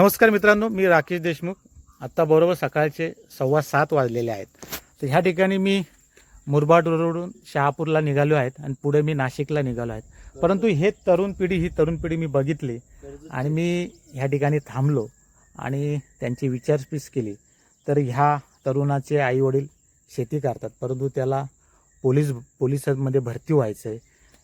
नमस्कार मित्रांनो मी राकेश देशमुख. आत्ता बरोबर सकाळचे सव्वा सात वाजलेले आहेत. तर ह्या ठिकाणी मी मुरबाड रोडवरून शहापूरला निघालो आहेत आणि पुढे मी नाशिकला निघालो आहेत. परंतु हे तरुण पिढी ही तरुण पिढी मी बघितली आणि मी ह्या ठिकाणी थांबलो आणि त्यांची विचारपूस केली. तर ह्या तरुणाचे आईवडील शेती करतात परंतु त्याला पोलीस पोलिसांमध्ये भरती व्हायचं आहे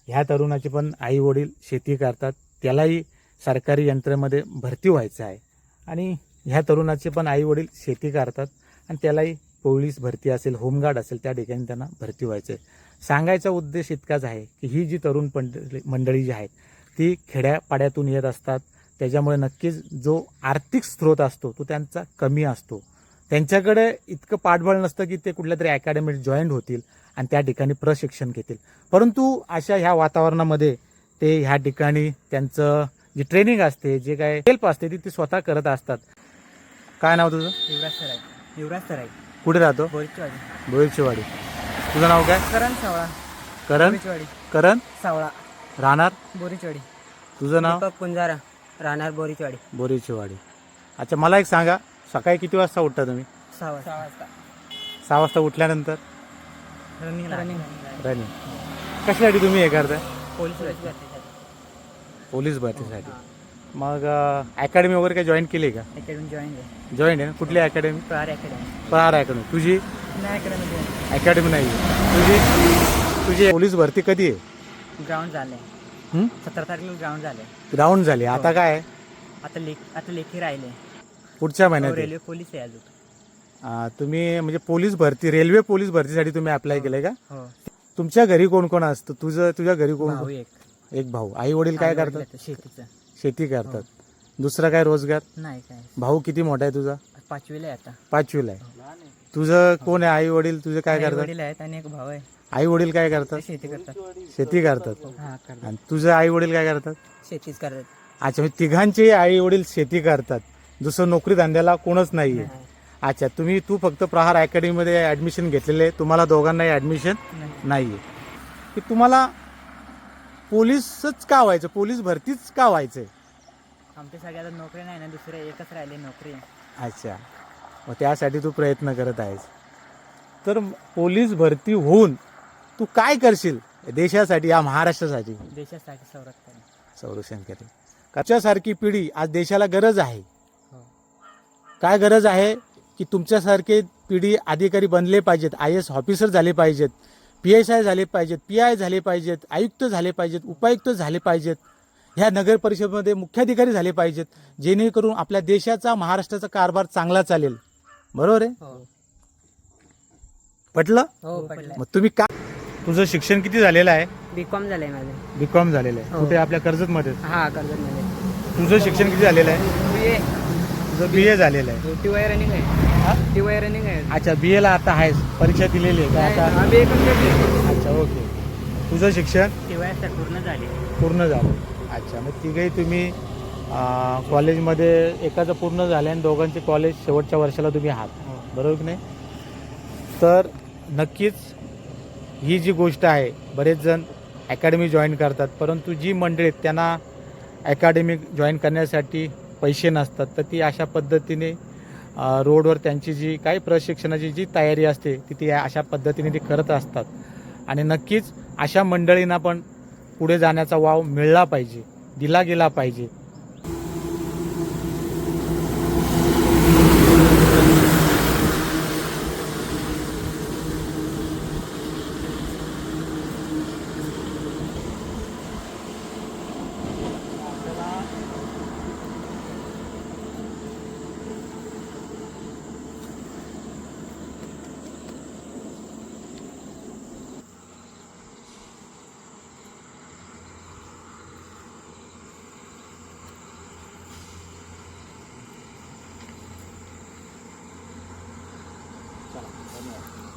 ह्या तरुणाचे पण आईवडील शेती करतात त्यालाही सरकारी यंत्रेमध्ये भरती व्हायचं आहे. आणि ह्या तरुणाचे पण आईवडील शेती करतात आणि त्यालाही पोलीस भरती असेल होमगार्ड असेल त्या ठिकाणी त्यांना भरती व्हायचं आहे सांगायचा उद्देश इतकाच आहे की ही जी तरुण पंडळी मंडळी जी आहेत ती खेड्यापाड्यातून येत असतात. त्याच्यामुळे नक्कीच जो आर्थिक स्रोत असतो तो त्यांचा कमी असतो. त्यांच्याकडे इतकं पाठबळ नसतं की ते कुठल्या तरी अकॅडमीत जॉईन होतील आणि त्या ठिकाणी प्रशिक्षण घेतील. परंतु अशा ह्या वातावरणामध्ये ते ह्या ठिकाणी त्यांचं जी ट्रेनिंग असते जे काय हेल्प असते ती ते स्वतः करत असतात. काय नाव तुझं? युवराज सराय युवराज सराय कुठे राहतो? बोरीचवाडी. बोईचेवाडी तुझं नाव काय? करण सावळा. करण? बोरीचवाडी. करण? सावळा. राहणार? बोरीचवाडी. तुझं नाव? दीपक पुंजारा. राहणार बोरीचवाडी. बोरीचेवाडी. अच्छा मला एक सांगा सकाळी किती वाजता उठता तुम्ही? सहा वाजता. सहा वाजता. सहा वाजता उठल्यानंतर? Running running running. कशासाठी तुम्ही हे करताय? पोलीस पोलीस भरतीसाठी. मग अकॅडमी वगैरे काय जॉईन केली का? अकॅडमी जॉईन आहे. जॉईन आहे ना? कुठली अकॅडमी प्रहार अकॅडमी तुझी? नाही अकॅडमी जॉईन अकॅडमी नाही. तुझी? तुझी पोलीस भरती कधी आहे? ग्राउंड झालंय. हं? सतरा तारखेला ग्राउंड झालंय. ग्राउंड झाली. आता काय? आहे आता लेख आता लेखी राहिले. पुढच्या महिन्यात आहे. रेल्वे पोलीस आहे अजून. आ, तुम्ही म्हणजे पोलीस भरती रेल्वे पोलीस भरतीसाठी तुम्ही अप्लाय केलंय का? हो. तुमच्या घरी कोण कोण असतं? तुझं तुझ्या घरी कोण भाऊ एक. एक भाऊ. आई वडील काय करतात? शेतीचं. शेती करतात. दुसरा काय रोजगार? नाही काय. भाऊ किती मोठा आहे तुझा? पाचवीला आहे आता. पाचवीला आहे. तुझं कोण आहे? आई वडील तुझे काय करतात? वडील आहेत आणि एक भाऊ आहे. आई वडील काय ते करतात शेती करतात. शेती करतात. हा करतात. आणि तुझं आई वडील काय करतात? शेतीच करतात. अच्छा म्हणजे तिघांचे आई वडील शेती करतात. दुसरं नोकरी धंद्याला कोणच नाहीये. अच्छा तुम्ही तू फक्त प्रहार अकॅडमीमध्ये ऍडमिशन घेतलेले आहे. तुम्हाला दोघांनाही ऍडमिशन नाही. नाहीये. की तुम्हाला पोलीसच का व्हायचं? पोलीस भरतीच का व्हायचंय? आमच्या सगळ्याला नोकरी नाही ना दुसरे एकच राहिले नोकरी. अच्छा. मग त्यासाठी तू प्रयत्न करत आहेस. तर पोलीस भरती होऊन तू काय करशील? देशासाठी या महाराष्ट्रासाठी? देशासाठी संरक्षण. संरक्षण करेल. कच्च्यासारखी पिढी आज देशाला गरज आहे? हो. काय गरज आहे? की तुमच्यासारखे पिढी अधिकारी बनले पाहिजेत आय एस ऑफिसर झाले पाहिजेत पी एस आय झाले पाहिजेत पी आय झाले पाहिजेत आयुक्त झाले पाहिजेत उपायुक्त झाले पाहिजेत. ह्या नगर परिषदेमध्ये मुख्याधिकारी झाले पाहिजेत जेणेकरून आपल्या देशाचा महाराष्ट्राचा कारभार चांगला चालेल. बरोबर आहे? हो. पटलं? हो पडलं मग तुम्ही का तुझं शिक्षण किती झालेलं आहे? बी कॉम झालंय माझं. बी कॉम झालेलं आहे. हो. कुठे? आपल्या कर्जतमध्ये हा कर्जत मध्ये तुझं शिक्षण किती झालेलं आहे? तुझं बी ए झालेलं आहे. टी वाय रनिंग आहे. टी वाय रनिंग आहे. अच्छा बी एला आता आहेस. परीक्षा दिलेली आहे का आता? आम्ही एक कंप्लीट अच्छा ओके. तुझं शिक्षण? टी वाय तर पूर्ण झाली. पूर्ण झालं. अच्छा मग तिघही तुम्ही कॉलेजमध्ये एकाचं पूर्ण झालं आणि दोघांचे कॉलेज शेवटच्या वर्षाला तुम्ही आहात. बरोबर की नाही? तर नक्कीच ही जी गोष्ट आहे बरेच जण अकॅडमी जॉईन करतात परंतु जी मंडळी आहेत त्यांना अकॅडमी जॉईन करण्यासाठी पैसे नसतात तर ती अशा पद्धतीने रोडवर त्यांची जी काही प्रशिक्षणाची जी तयारी असते ती ती अशा पद्धतीने ती करत असतात. आणि नक्कीच अशा मंडळींना पण पुढे जाण्याचा वाव मिळला पाहिजे दिला गेला पाहिजे. Amen.